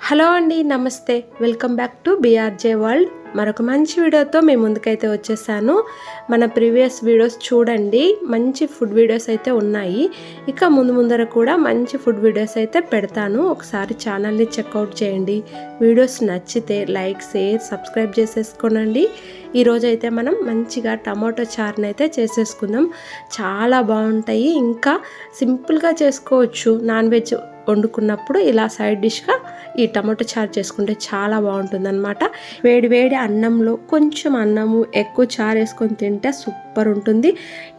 Hello అండి నమస్తే. Welcome back to BRJ world. మరొక మంచి వీడియోతో మేము ముందుకైతే వచ్చేసాను. మన ప్రీవియస్ వీడియోస్ చూడండి. మంచి ఫుడ్ వీడియోస్ అయితే ఉన్నాయి. ఇక ముందు ముందర కూడా మంచి ఫుడ్ వీడియోస్ అయితే పెడతాను. ఒకసారి ఛానల్ని చెక్అవుట్ చేయండి. వీడియోస్ నచ్చితే లైక్ షేర్ సబ్స్క్రైబ్ చేసేసుకోనండి. ఈరోజు అయితే మనం మంచిగా టమాటో చారుని అయితే చేసేసుకుందాం. చాలా బాగుంటాయి. ఇంకా సింపుల్గా చేసుకోవచ్చు. నాన్ వెజ్ వండుకున్నప్పుడు ఇలా సైడ్ డిష్గా ఈ టమాటో చారు చేసుకుంటే చాలా బాగుంటుంది అనమాట వేడి వేడి అన్నంలో కొంచెం అన్నము ఎక్కువ చారు వేసుకొని తింటే సూపర్ సూపర్ ఉంటుంది.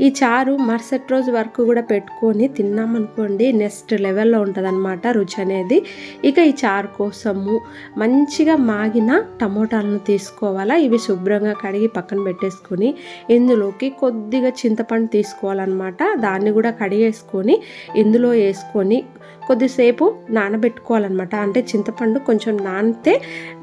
ఈ చారు మరుసటి రోజు వరకు కూడా పెట్టుకొని తిన్నామనుకోండి నెక్స్ట్ లెవెల్లో ఉంటుంది అనమాట రుచి అనేది. ఇక ఈ చారు కోసము మంచిగా మాగిన టమోటాలను తీసుకోవాలా ఇవి శుభ్రంగా కడిగి పక్కన పెట్టేసుకొని ఇందులోకి కొద్దిగా చింతపండు తీసుకోవాలన్నమాట. దాన్ని కూడా కడిగేసుకొని ఇందులో వేసుకొని కొద్దిసేపు నానబెట్టుకోవాలన్నమాట. అంటే చింతపండు కొంచెం నానితే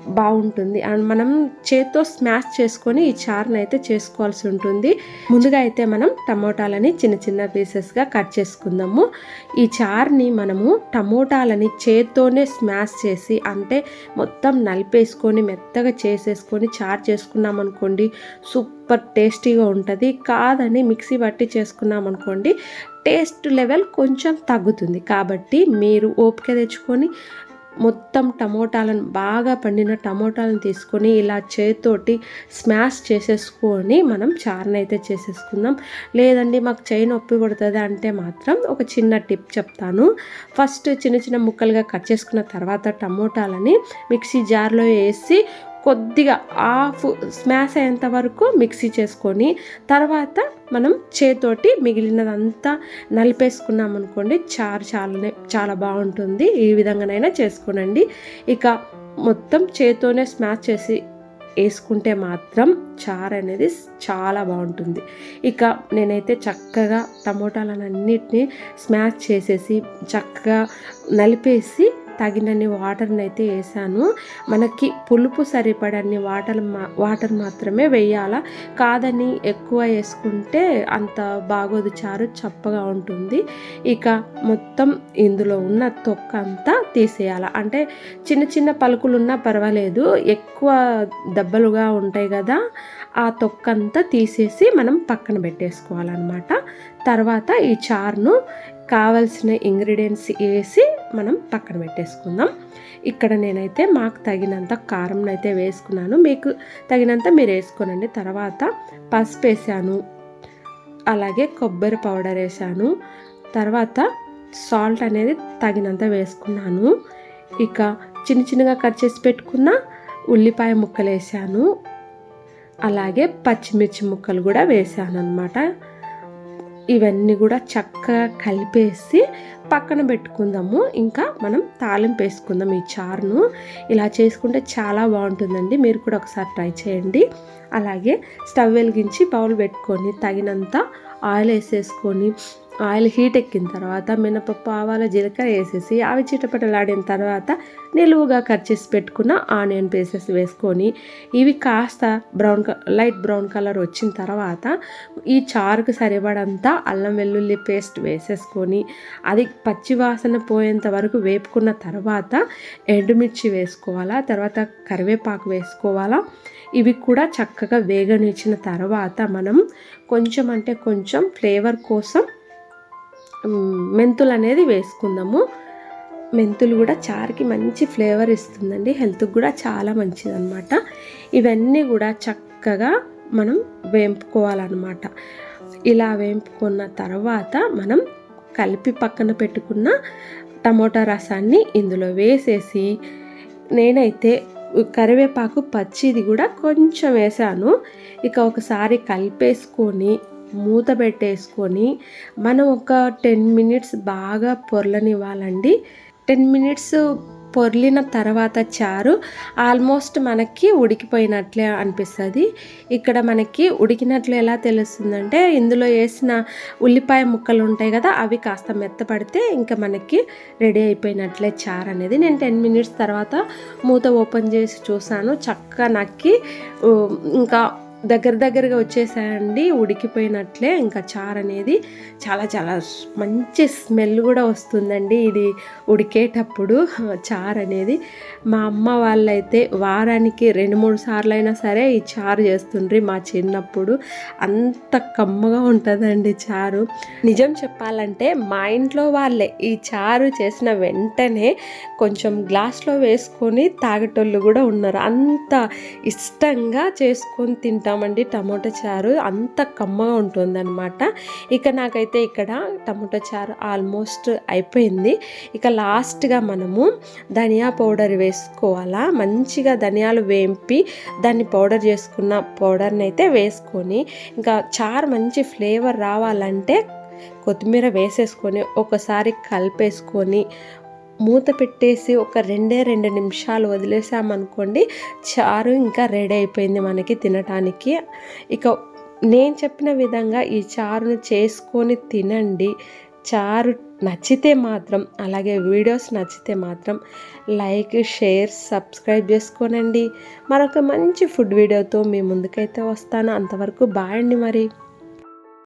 బాగుంటుంది. అండ్ మనం చేత్తో స్మాష్ చేసుకొని ఈ చారుని అయితే చేసుకోవాల్సి ఉంటుంది. ముందుగా అయితే మనం టమోటాలని చిన్న చిన్న పీసెస్గా కట్ చేసుకుందాము. ఈ చారుని మనము టమోటాలని చేత్తోనే స్మాష్ చేసి అంటే మొత్తం నలిపేసుకొని మెత్తగా చేసేసుకొని చారు చేసుకున్నాం అనుకోండి సూపర్ టేస్టీగా ఉంటుంది. కాదని మిక్సీ పట్టి చేసుకున్నాం అనుకోండి టేస్ట్ లెవెల్ కొంచెం తగ్గుతుంది. కాబట్టి మీరు ఓపిక తెచ్చుకొని మొత్తం టమోటాలను బాగా పండిన టమోటాలను తీసుకొని ఇలా చేతితోటి స్మాష్ చేసేసుకొని మనం చారుని అయితే చేసేసుకుందాం. లేదండి మాకు చేయి నొప్పి పడుతుంది అంటే మాత్రం ఒక చిన్న టిప్ చెప్తాను. ఫస్ట్ చిన్న చిన్న ముక్కలుగా కట్ చేసుకున్న తర్వాత టమోటాలని మిక్సీ జార్లో వేసి కొద్దిగా హాఫ్ స్మాష్ అయ్యేంత వరకు మిక్సీ చేసుకొని తర్వాత మనం చేతోటి మిగిలినదంతా నలిపేసుకున్నాం అనుకోండి చారు చాలానే చాలా బాగుంటుంది. ఈ విధంగానైనా చేసుకోనండి. ఇక మొత్తం చేతోనే స్మాష్ చేసి వేసుకుంటే మాత్రం చారు అనేది చాలా బాగుంటుంది. ఇక నేనైతే చక్కగా టమోటాలను అన్నిటినీ స్మాష్ చేసేసి చక్కగా నలిపేసి తగినన్ని వాటర్ని అయితే వేసాను. మనకి పులుపు సరిపడన్ని వాటర్ మా వాటర్ మాత్రమే వేయాలా? కాదని ఎక్కువ వేసుకుంటే అంత బాగోదు చారు చప్పగా ఉంటుంది. ఇక మొత్తం ఇందులో ఉన్న తొక్క అంతా తీసేయాల? అంటే చిన్న చిన్న పలుకులు ఉన్నా పర్వాలేదు ఎక్కువ దెబ్బలుగా ఉంటాయి కదా ఆ తొక్క అంతా తీసేసి మనం పక్కన పెట్టేసుకోవాలన్నమాట. తర్వాత ఈ చారును కావలసిన ఇంగ్రీడియంట్స్ వేసి మనం పక్కన పెట్టేసుకుందాం. ఇక్కడ నేనైతే మాకు తగినంత కారం అయితే వేసుకున్నాను. మీకు తగినంత మీరు వేసుకోనండి. తర్వాత పసుపు వేసాను. అలాగే కొబ్బరి పౌడర్ వేసాను. తర్వాత సాల్ట్ అనేది తగినంత వేసుకున్నాను. ఇక చిన్న చిన్నగా కట్ చేసి పెట్టుకున్న ఉల్లిపాయ ముక్కలు వేసాను. అలాగే పచ్చిమిర్చి ముక్కలు కూడా వేసాను అనమాట ఇవన్నీ కూడా చక్కగా కలిపేసి పక్కన పెట్టుకుందాము. ఇంకా మనం తాలింపు వేసుకుందాం ఈ చారును. ఇలా చేసుకుంటే చాలా బాగుంటుందండి. మీరు కూడా ఒకసారి ట్రై చేయండి. అలాగే స్టవ్ వెలిగించి బౌల్ పెట్టుకొని తగినంత ఆయిల్ వేసేసుకొని ఆయిల్ హీట్ ఎక్కిన తర్వాత మినపప్పు ఆవాల జీలకర్ర వేసేసి అవి చిటపటలాడిన తర్వాత నిలువుగా కట్ చేసి పెట్టుకున్న ఆనియన్ పీసెస్ వేసుకొని ఇవి కాస్త బ్రౌన్ లైట్ బ్రౌన్ కలర్ వచ్చిన తర్వాత ఈ చారుకు సరిపడంతా అల్లం వెల్లుల్లి పేస్ట్ వేసేసుకొని అది పచ్చి వాసన పోయేంత వరకు వేపుకున్న తర్వాత ఎండుమిర్చి వేసుకోవాలా తర్వాత కరివేపాకు వేసుకోవాలా ఇవి కూడా చక్కగా వేగనిచ్చిన తర్వాత మనం కొంచెం అంటే కొంచెం ఫ్లేవర్ కోసం మెంతులు అనేది వేసుకుందాము. మెంతులు కూడా చారుకి మంచి ఫ్లేవర్ ఇస్తుందండి. హెల్త్కి కూడా చాలా మంచిది అనమాట ఇవన్నీ కూడా చక్కగా మనం వేంపుకోవాలన్నమాట. ఇలా వేంపుకున్న తర్వాత మనం కలిపి పక్కన పెట్టుకున్న టమోటా రసాన్ని ఇందులో వేసేసి నేనైతే కరివేపాకు పచ్చిది కూడా కొంచెం వేసాను. ఇక ఒకసారి కలిపేసుకొని మూత పెట్టేసుకొని మనం ఒక టెన్ మినిట్స్ బాగా పొరలనివ్వాలండి. టెన్ మినిట్స్ పొర్లిన తర్వాత చారు ఆల్మోస్ట్ మనకి ఉడికిపోయినట్లే అనిపిస్తుంది. ఇక్కడ మనకి ఉడికినట్లు ఎలా తెలుస్తుందంటే ఇందులో వేసిన ఉల్లిపాయ ముక్కలు ఉంటాయి కదా అవి కాస్త మెత్తపడితే ఇంకా మనకి రెడీ అయిపోయినట్లే చారు అనేది. నేను టెన్ మినిట్స్ తర్వాత మూత ఓపెన్ చేసి చూసాను. చక్కగా నక్కి ఇంకా దగ్గర దగ్గరగా వచ్చేసాయండి ఉడికిపోయినట్లే. ఇంకా చారు అనేది చాలా చాలా మంచి స్మెల్ కూడా వస్తుందండి ఇది ఉడికేటప్పుడు. చారు అనేది మా అమ్మ వాళ్ళైతే వారానికి రెండు మూడు సార్లు అయినా సరే ఈ చారు చేస్తుండ్రి మా చిన్నప్పుడు. అంత కమ్మగా ఉంటుందండి చారు. నిజం చెప్పాలంటే మా ఇంట్లో వాళ్ళే ఈ చారు చేసిన వెంటనే కొంచెం గ్లాస్లో వేసుకొని తాగేటోళ్ళు కూడా ఉన్నారు. అంత ఇష్టంగా చేసుకొని తింటారు. తింటామండి టమోటా చారు అంత కమ్మగా ఉంటుందన్నమాట. ఇక నాకైతే ఇక్కడ టమోటా చారు ఆల్మోస్ట్ అయిపోయింది. ఇక లాస్ట్గా మనము ధనియా పౌడర్ వేసుకోవాలా? మంచిగా ధనియాలు వేంపి దాన్ని పౌడర్ చేసుకున్న పౌడర్ని అయితే వేసుకొని ఇంకా చారు మంచి ఫ్లేవర్ రావాలంటే కొత్తిమీర వేసేసుకొని ఒకసారి కలిపేసుకొని మూత పెట్టేసి ఒక రెండే రెండు నిమిషాలు వదిలేసామనుకోండి చారు ఇంకా రెడీ అయిపోయింది మనకి తినటానికి. ఇక నేను చెప్పిన విధంగా ఈ చారును చేసుకొని తినండి. చారు నచ్చితే మాత్రం అలాగే వీడియోస్ నచ్చితే మాత్రం లైక్ షేర్ సబ్స్క్రైబ్ చేసుకోనండి. మరొక మంచి ఫుడ్ వీడియోతో మీ ముందుకైతే వస్తాను. అంతవరకు బాయ్ అండి మరి.